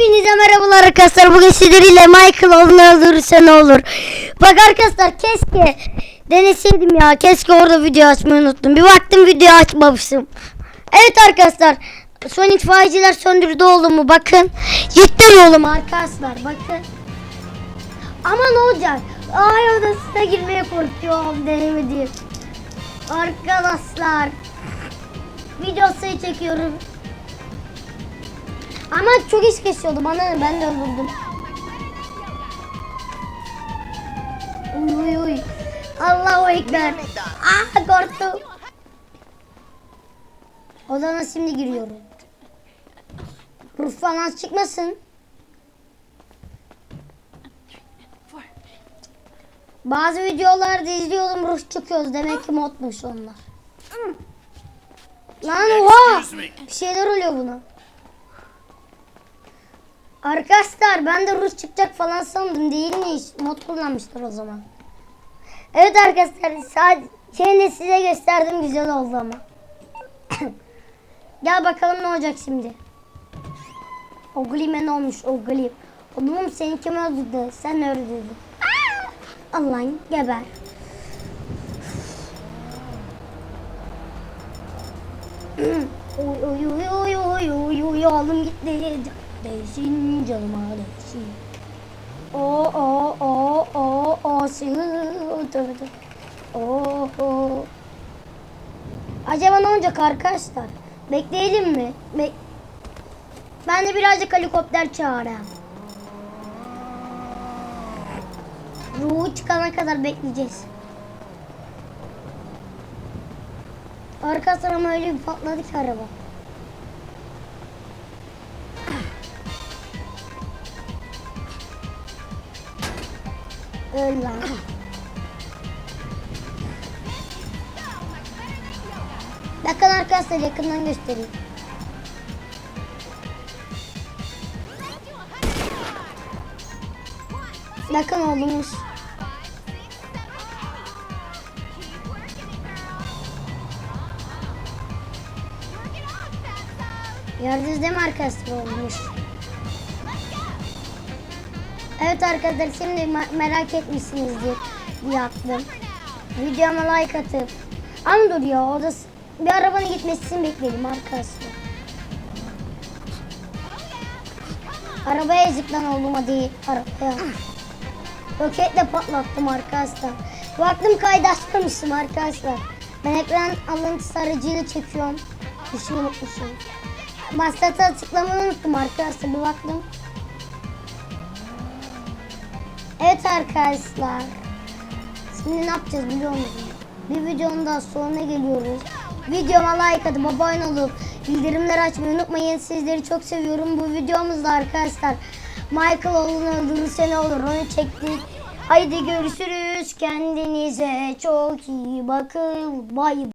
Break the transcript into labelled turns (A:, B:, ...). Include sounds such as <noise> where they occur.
A: Hepinize merhabalar arkadaşlar. Bugün sizlerle Michael onu öldürürse ne olur. Bak arkadaşlar keşke deneseydim ya. Keşke orada video açmayı unuttum. Bir baktım video açmamışım. Evet arkadaşlar. Son itfaiyeciler söndürdü oğlumu bakın. Cidden oğlum arkadaşlar bakın. Ama ne olacak? Ay odasına girmeye korkuyorum denemedim. Arkadaşlar. Videosu çekiyorum. Ama çok iş kesiyordu bana ben de öldürdüm. Uy uy uy. Allahu Ekber. Ah korktum. Odana şimdi giriyorum. Ruh falan çıkmasın. Bazı videolarda izliyorum ruh çıkıyoruz. Demek ki modmuş onlar. Lan oha. Bir şeyler oluyor buna. Arkadaşlar ben de Rus çıkacak falan sandım değilmiş. Mod kullanmışlar o zaman. Evet arkadaşlar sadece size gösterdim güzel oldu ama. <coughs> Gel bakalım ne olacak şimdi. O glime ne olmuş o glim. Oğlum seni kim öldürdü? Sen öldürdün. Allah'ın geber. <coughs> Oy oy oy oy oy oy oy oğlum gitti. Değsin canıma değsin. O o o o o tövbe tövbe. O o. Acaba ne olacak arkadaşlar? Bekleyelim mi? Bek ben de birazcık helikopter çağırayım. Ruhu çıkana kadar bekleyeceğiz. Ama öyle bir patladı ki araba. Lan. Bakın arkadaşlar yakından göstereyim. Bakın oğlumuz. Gördünüz değil mi arkadaşlar olmuş? Evet arkadaşlar şimdi me- merak etmişsinizdir diye attım. Videoma like atıp ama dur ya o da bir arabanın gitmesini bekleyelim arkadaşlar. Arabaya ezik lan oğluma değil arabaya. Roketle patlattım arkadaşlar. Baktım kaydı açmamışım arkadaşlar. Ben ekran alıntısı aracıyla çekiyorum. Bir şey unutmuşum. Başlatı açıklamayı unuttum arkadaşlar bir baktım. Evet arkadaşlar. Şimdi ne yapacağız biliyor musunuz? Bir videonun daha sonuna geliyoruz. Videoma like atıp abone olup bildirimleri açmayı unutmayın. Sizleri çok seviyorum. Bu videomuzda arkadaşlar Michael oğlunu öldürürse ne olur onu çektik. Haydi görüşürüz. Kendinize çok iyi bakın. Bay